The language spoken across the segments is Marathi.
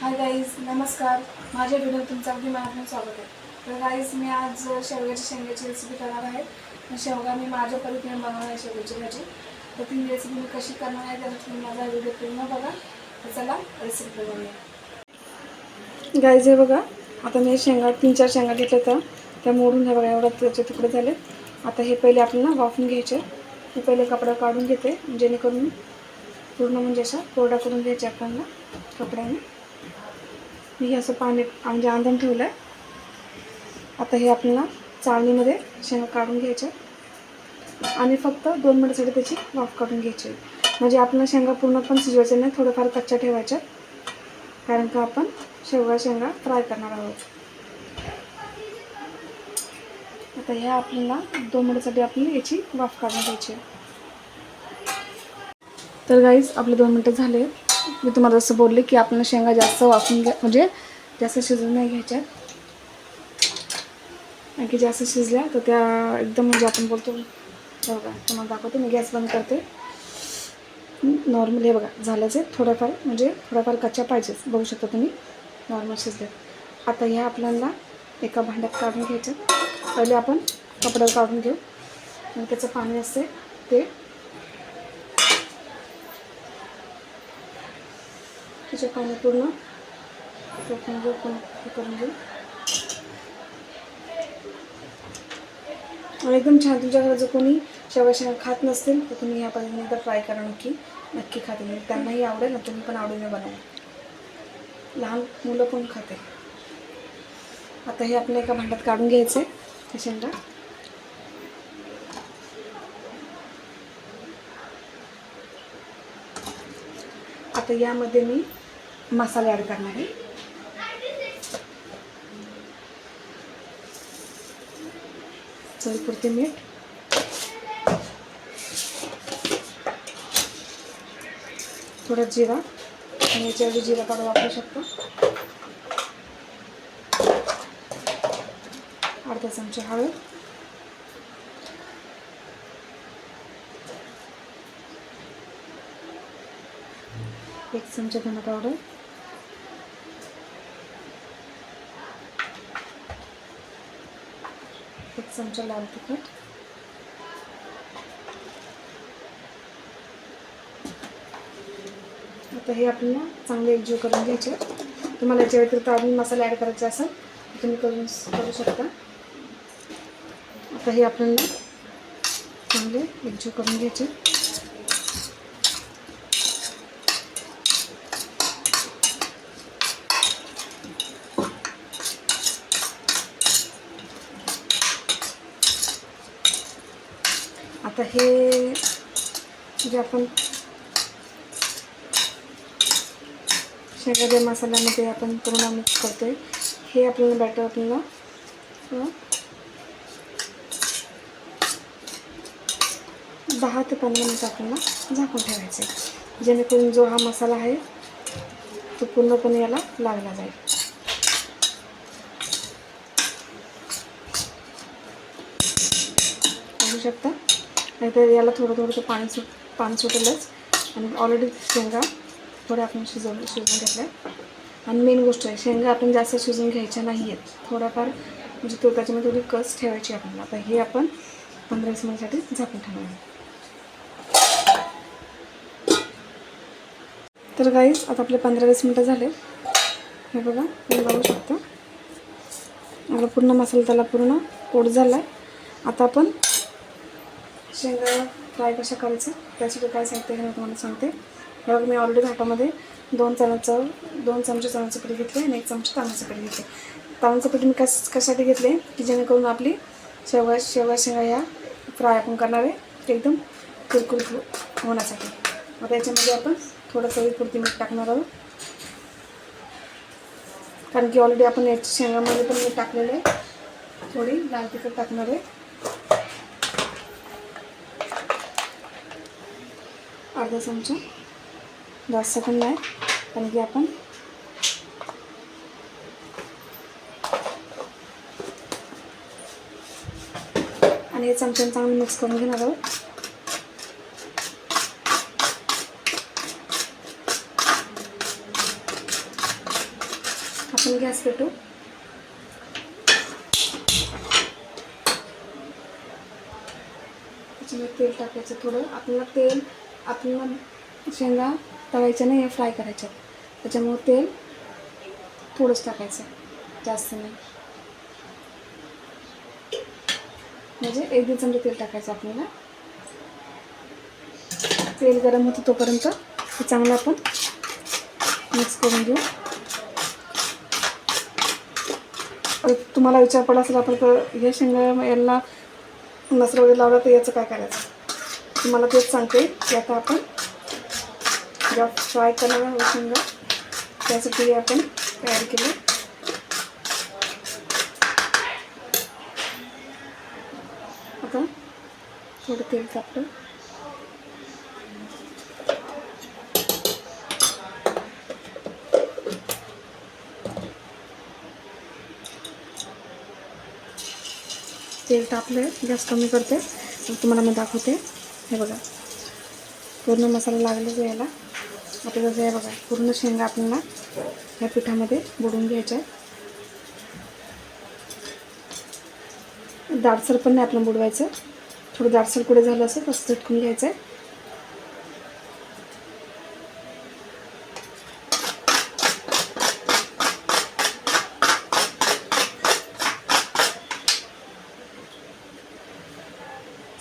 हाय गाईज नमस्कार. माझ्या व्हिडिओ तुमचं अगदी मनातून स्वागत आहे. तर गाईज मी आज शेवग्याच्या शेंग्याची रेसिपी करणार आहे. शेवगा मी माझ्या पद्धतीने बनवणार आहे शेवग्याची भाजी. तर ती रेसिपी मी कशी करणार आहे त्याला तुम्ही माझा व्हिडिओ पूर्ण बघा. तर चला रेसिपी बनवूया गाईज हे बघा. आता मी शेंगा तीन चार शेंगा घेतल्या तर त्या मोडून हे बघा एवढ्या त्याचे तुकडे झाले आता हे पहिले आपल्याला वाफून घ्यायचे. मी पहिले कपडा काढून घेते. जेणेकरून पूर्ण म्हणजे अशा कोरडा करून घ्यायचे आपल्याला कपड्याने. मी हे असं पाणी म्हणजे आंधण ठेवलं आहे आता हे आपल्याला चाळणीमध्ये शेंगा काढून घ्यायच्या आणि फक्त दोन मिनटासाठी त्याची वाफ काढून घ्यायची. म्हणजे आपल्याला शेंगा पूर्ण पण शिजवायच्या नाही थोडंफार कच्च्या ठेवायच्या कारण का आपण शेवगा शेंगा फ्राय करणार आहोत. आता ह्या आपल्याला दोन मिनटासाठी आपली याची वाफ काढून घ्यायची आहे. तर गाईज आपले दोन मिनटं झाले. मी तुम्हाला जसं बोलले की आपण शेंगा जास्त वाफून घ्या म्हणजे जास्त शिजून नाही घ्यायच्या आणखी जास्त शिजल्या तर त्या एकदम म्हणजे आपण बोलतो बघा तुम्हाला दाखवते मी गॅस बंद करते. नॉर्मल हे बघा झाल्याच आहे थोडंफार म्हणजे थोड्याफार कच्च्या पाहिजेच बघू शकता तुम्ही नॉर्मल शिजल्या. आता ह्या आपल्याला एका भांड्यात काढून घ्यायच्या. पहिले आपण कपड्यावर काढून घेऊ. आणि त्याचं पाणी असते ते त्याचे पाणी पूर्ण टाकून घेऊ पण करून घेऊ. आणि एकदम छान तुमच्या जर कोणी शेवगा खात नसतील तर तुम्ही ह्या पद्धतीने एकदा फ्राय करा नक्की. नक्की खातील म्हणजे त्यांनाही आवडेल ना तुम्ही पण आवडीने बनवा. लहान मुलं पण खाते. आता हे आपल्याला एका भांड्यात काढून घ्यायचं आहे ते शेंगा. आता यामध्ये मी मसाले ॲड करणार आहे. चवीपुरते मीठ. थोडा जिरा. आणि याच्याऐवजी जिरा पावडर वापरू शकतो. अर्धा चमचा हळद. एक चमचा धना पावडर. चमचा लाल तिखट. आता हे आपल्याला चांगले एकजीव करून घ्यायचे तुम्हाला याच्या व्यतिरिक्त अजून मसाले ॲड करायचे असेल तुम्ही करून करू शकता. आता हे आपल्याला चांगले एकजीव करून घ्यायचे आता हे जे आपण शेंगाच्या मसाल्यामध्ये आपण पूर्ण मिक्स आहे हे आपल्याला बॅटर आपल्याला दहा ते पंधरा मिनिट आपल्याला झाकून ठेवायचे जेणेकरून जो हा मसाला आहे तो पूर्णपणे याला लागला जाईल. बघू शकता? नाहीतर याला थोडं थोडं ते पाणी सुट पाणी सुटेलच. आणि ऑलरेडी शेंगा थोड्या आपण शिजवून शिजवून घेतल्या. आणि मेन गोष्ट आहे शेंगा आपण जास्त शिजवून घ्यायच्या नाही आहेत थोडाफार म्हणजे तो त्याच्यामध्ये थोडी कस ठेवायची आपल्याला. आता हे आपण पंधरा वीस मिनिटसाठी झाकून ठेवणार तर गाईस आता आपले पंधरा वीस मिनटं झाले. हे बघा तुम्ही बघू शकता. आपला पूर्ण मसाला त्याला पूर्ण पोट झाला आहे आता आपण शेंगा फ्राय कशा करायचं त्यासाठी काय सांगते हे मी तुम्हाला सांगते. हे मी ऑलरेडी हातामध्ये दोन चण्याचं दोन चमचे चण्याचं पीठ घेतले आणि एक चमचे तांदळाचं पीठ घेतले. तांदळाचं पीठ मी कस कशासाठी घेतले? की जेणेकरून आपली शेवगा शेवगा शेंगा या फ्राय आपण करणार आहे एकदम कुरकुरीत हो-, होण्यासाठी. मग त्याच्यामध्ये आपण थोडं चवीपुरती मीठ टाकणार आहोत. कारण की ऑलरेडी आपण याच्या शेंगामध्ये पण मीठ टाकलेलं आहे. थोडी लाल तिखट टाकणार आहे. अर्धा चमचा. जास्त पण नाही कारण की आपण आणि हे चमच्याने चांगलं मिक्स करून घेणार आहोत. आपण गॅस पेटू त्याच्यामध्ये तेल टाकायचं थोडं. आपल्याला तेल आपण शेंगा तळायच्या नाही आहे फ्राय करायच्या त्याच्यामुळं तेल थोडंच टाकायचं. जास्त नाही. म्हणजे एक दीड चमचा तेल टाकायचं आपल्याला. तेल गरम होतं तोपर्यंत ते चांगलं आपण मिक्स करून घेऊ. तुम्हाला विचार पडला असेल आपण तर हे शेंगा याला मसाला वगैरे लावला तर याचं काय करायचं? तुम्हाला तेच सांगते की आता आपण ज्या फ्राय करणार आहे त्यासाठी आपण तयार केलं. आता थोडं तेल टाकलं तेल तापले गॅस कमी करते मग तुम्हाला मी दाखवते. हे बघा. पूर्ण मसाला लागलेच यायला जसं जे बघा पूर्ण शेंगा आपल्याला ह्या पिठामध्ये बुडवून घ्यायच्या आहे दाटसर पण नाही आपलं बुडवायचं. थोडं दाटसर कुठे झालं असेल तसं झटकून घ्यायचं आहे.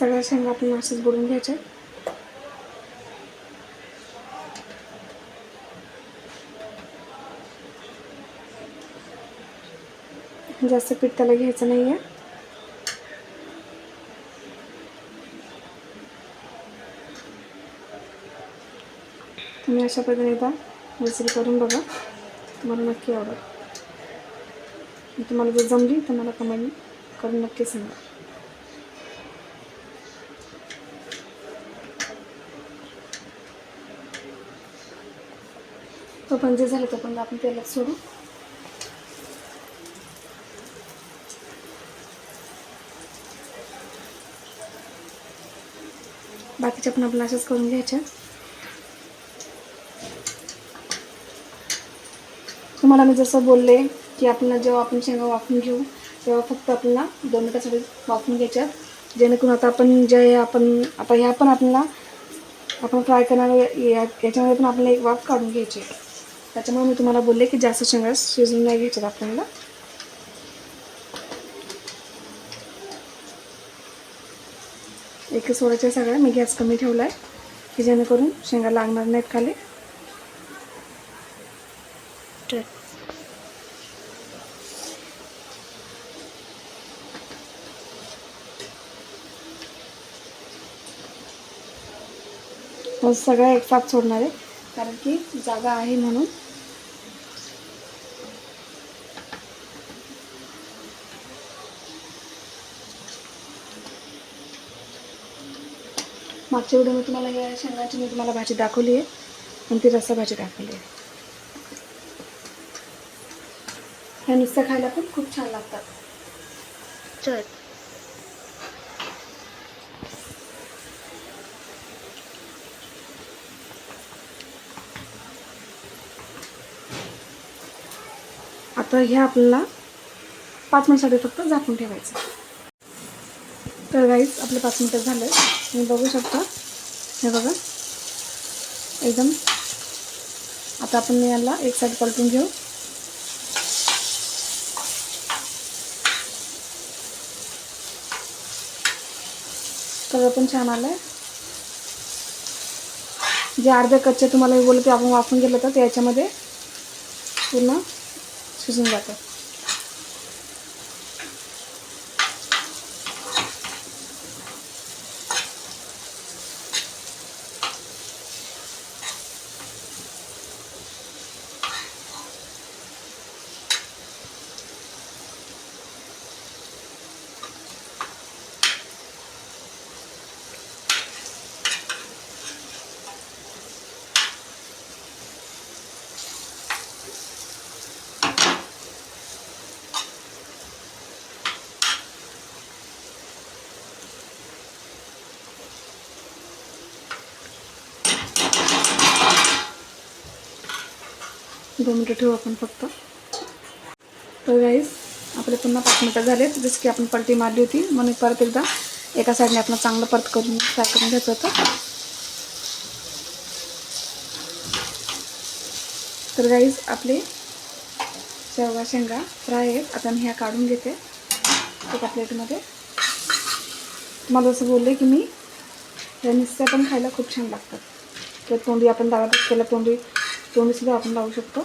सगळ्या शेंगा आपण असेच बुडून घ्यायच्या. जास्त पीठ त्याला घ्यायचं नाही आहे तुम्ही अशा पद्धतीने एकदा रेसिपी करून बघा. तुम्हाला नक्की आवडेल. तुम्हाला जर जमली तर मला कमेंट करून नक्की सांगा. तो पण जे झालं तो पण आपण तेलात सोडू. बाकीच्या पण आपण अशाच करून घ्यायच्या. तुम्हाला मी जसं बोलले की आपल्याला जेव्हा आपण शेंगा वाफून घेऊ तेव्हा फक्त आपल्याला दोन मिनटासाठी वाफून घ्यायच्या. जेणेकरून आता आपण जे आपण आता ह्या पण आपल्याला आपण फ्राय करणार या- याच्यामध्ये पण आपल्याला एक वाफ काढून घ्यायची आहे. त्याच्यामुळे मी तुम्हाला बोलले की जास्त शेंगा शिजून नाही घ्यायच्यात आपल्याला. एक सोडायच्या सगळ्या मी गॅस कमी ठेवला आहे की जेणेकरून शेंगा लागणार नाहीत खाली. सगळ्या एक साथ सोडणार आहे. कारण की जागा आहे म्हणून. मागच्या व्हिडिओ तुम्हाला या शेंगाची मी तुम्हाला भाजी दाखवली आहे. आणि ती रस्सा भाजी दाखवली आहे. ह्या नुसतं खायला पण खूप छान लागतात. चल. आता हे आपल्याला पाच मिनिटसाठी फक्त झाकून ठेवायचं. तर गाईच आपलं पाच मिनटं झालं. तुम्ही बघू शकता. हे बघा. एकदम. आता आपण याला एक साईड पलटून घेऊ. कलर पण छान आलाय. जे अर्धे कच्चे तुम्हाला बोलते ते आपण वाफून गेलं तर ते याच्यामध्ये पूर्ण शिजून जातं दोन मिनटं ठेवू आपण फक्त. तर गाईज आपले पुन्हा पाच मिनटं झालेत जसं की आपण पलटी मारली होती. म्हणून परत एकदा एका साईडने आपण चांगलं परत करून फ्राय करून घ्यायचं होतं. तर गाईज आपले शेवगा शेंगा फ्राय आहेत. आता मी ह्या काढून घेते. एका प्लेटमध्ये तुम्हाला असं बोलले की मी या मिरच्या पण खायला खूप छान लागतात किंवा तोंडी आपण डाव्या केलं तोंडी सुद्धा आपण लावू शकतो.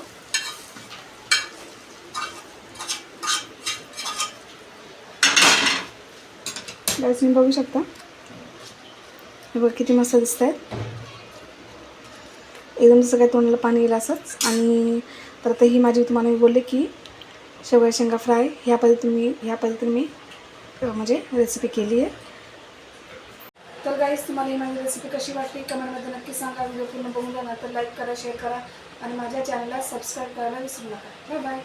गाईस तुम्ही बघू शकता. हे बघ किती मस्त दिसत आहेत एकदम जसं काय तोंडाला पाणी येईल असंच. आणि परत ही माझी तुम्हाला मी बोलले की शेवया शेंगा फ्राय ह्या पद्धतीने मी ह्या पद्धतीने मी म्हणजे रेसिपी केली आहे. तर गाईज तुम्हाला ही माझी रेसिपी कशी वाटली? कमेंटमध्ये नक्की सांगा. व्हिडिओ पूर्ण बघून घ्या तर लाईक करा शेअर करा आणि माझ्या चॅनलला सबस्क्राईब करायला विसरू नका. Bye bye